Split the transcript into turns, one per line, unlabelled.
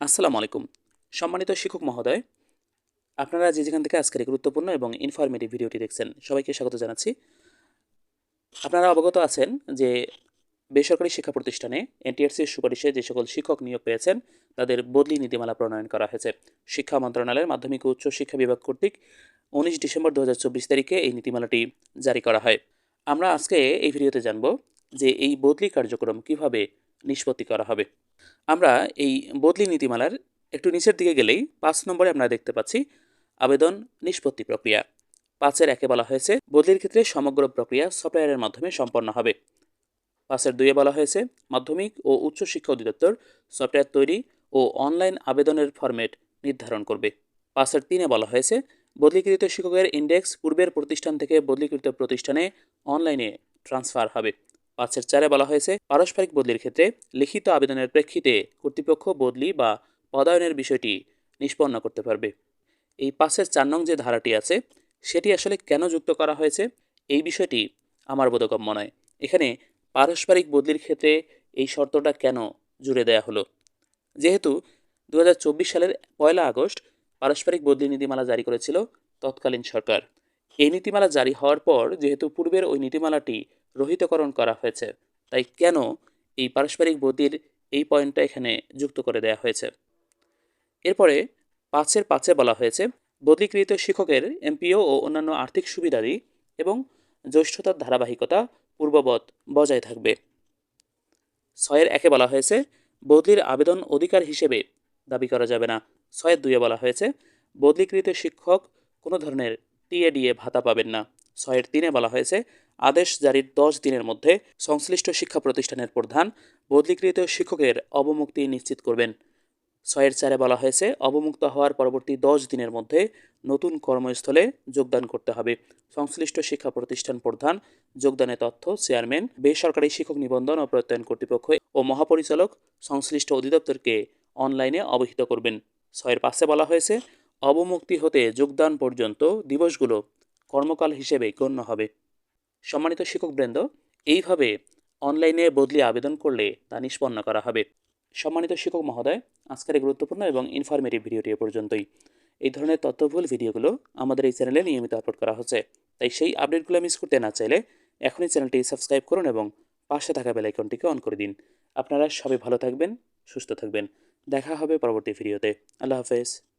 আসসালামু আলাইকুম। সম্মানিত শিক্ষক মহোদয়, আপনারা যে যেখান থেকে আজকের গুরুত্বপূর্ণ এবং ইনফরমেটিভ ভিডিওটি দেখছেন, সবাইকে স্বাগত জানাচ্ছি। আপনারা অবগত আছেন যে বেসরকারি শিক্ষা প্রতিষ্ঠানে এনটিআরসির সুপারিশে যে সকল শিক্ষক নিয়োগ পেয়েছেন, তাদের বদলি নীতিমালা প্রণয়ন করা হয়েছে। শিক্ষা মন্ত্রণালয়ের মাধ্যমিক উচ্চ শিক্ষা বিভাগ কর্তৃক উনিশ ডিসেম্বর দু হাজার চব্বিশ তারিখে এই নীতিমালাটি জারি করা হয়। আমরা আজকে এই ভিডিওতে জানব যে এই বদলি কার্যক্রম কীভাবে নিষ্পত্তি করা হবে। আমরা এই বদলি নীতিমালার একটু নিচের দিকে গেলেই পাঁচ নম্বরে আমরা দেখতে পাচ্ছি আবেদন নিষ্পত্তি প্রক্রিয়া। পাঁচের একে বলা হয়েছে, বদলির ক্ষেত্রে সমগ্র প্রক্রিয়া সফটওয়্যারের মাধ্যমে সম্পন্ন হবে। পাঁচের দুইয়ে বলা হয়েছে, মাধ্যমিক ও উচ্চ শিক্ষা অধিদপ্তর সফটওয়্যার তৈরি ও অনলাইন আবেদনের ফরম্যাট নির্ধারণ করবে। পাঁচের তিনে বলা হয়েছে, বদলিকৃত শিক্ষকের ইন্ডেক্স পূর্বের প্রতিষ্ঠান থেকে বদলিকৃত প্রতিষ্ঠানে অনলাইনে ট্রান্সফার হবে। পাঁচের চারে বলা হয়েছে, পারস্পরিক বদলির ক্ষেত্রে লিখিত আবেদনের প্রেক্ষিতে কর্তৃপক্ষ বদলি বা পদায়নের বিষয়টি নিষ্পন্ন করতে পারবে। এই পাঁচের চার নং যে ধারাটি আছে, সেটি আসলে কেন যুক্ত করা হয়েছে, এই বিষয়টি আমার বোধগম্য নয়। এখানে পারস্পরিক বদলির ক্ষেত্রে এই শর্তটা কেন জুড়ে দেয়া হলো? যেহেতু দু হাজার চব্বিশ সালের পয়লা আগস্ট পারস্পরিক বদলি নীতিমালা জারি করেছিল তৎকালীন সরকার। এই নীতিমালা জারি হওয়ার পর, যেহেতু পূর্বের ওই নীতিমালাটি রহিতকরণ করা হয়েছে। তাই কেন এই পারস্পরিক বদলির এই পয়েন্টটা এখানে যুক্ত করে দেয়া হয়েছে? এরপরে পাঁচের পাঁচে বলা হয়েছে, বদলিকৃত শিক্ষকের এমপিও ও অন্যান্য আর্থিক সুবিধাদি এবং জ্যৈষ্ঠতার ধারাবাহিকতা পূর্ববৎ বজায় থাকবে। ছয়ের একে বলা হয়েছে, বদলির আবেদন অধিকার হিসেবে দাবি করা যাবে না। ছয়ের দুইয়ে বলা হয়েছে, বদলিকৃত শিক্ষক কোনো ধরনের টিএডিএ ভাতা পাবেন না। ছয়ের তিনে বলা হয়েছে, আদেশ জারির দশ দিনের মধ্যে সংশ্লিষ্ট শিক্ষা প্রতিষ্ঠানের প্রধান বদলিকৃত শিক্ষকের অবমুক্তি নিশ্চিত করবেন। ছয়ের চারে বলা হয়েছে, অবমুক্ত হওয়ার পরবর্তী দশ দিনের মধ্যে নতুন কর্মস্থলে যোগদান করতে হবে। সংশ্লিষ্ট শিক্ষা প্রতিষ্ঠান প্রধান যোগদানের তথ্য, চেয়ারম্যান, বেসরকারি শিক্ষক নিবন্ধন ও প্রত্যয়ন কর্তৃপক্ষ ও মহাপরিচালক সংশ্লিষ্ট অধিদপ্তরকে অনলাইনে অবহিত করবেন। ছয়ের পাশে বলা হয়েছে, অবমুক্তি হতে যোগদান পর্যন্ত দিবসগুলো কর্মকাল হিসেবে গণ্য হবে। সম্মানিত শিক্ষকবৃন্দ, এইভাবে অনলাইনে বদলি আবেদন করলে তা নিষ্পন্ন করা হবে। সম্মানিত শিক্ষক মহোদয়, আজকের এই গুরুত্বপূর্ণ এবং ইনফরমেটিভ ভিডিওটি পর্যন্তই। এই ধরনের তথ্যবহুল ভিডিওগুলো আমাদের এই চ্যানেলে নিয়মিত আপলোড করা হচ্ছে। তাই সেই আপডেটগুলো মিস করতে না চাইলে এখনই চ্যানেলটি সাবস্ক্রাইব করুন এবং পাশে থাকা বেলাইকনটিকে অন করে দিন। আপনারা সবাই ভালো থাকবেন, সুস্থ থাকবেন। দেখা হবে পরবর্তী ভিডিওতে। আল্লাহ হাফেজ।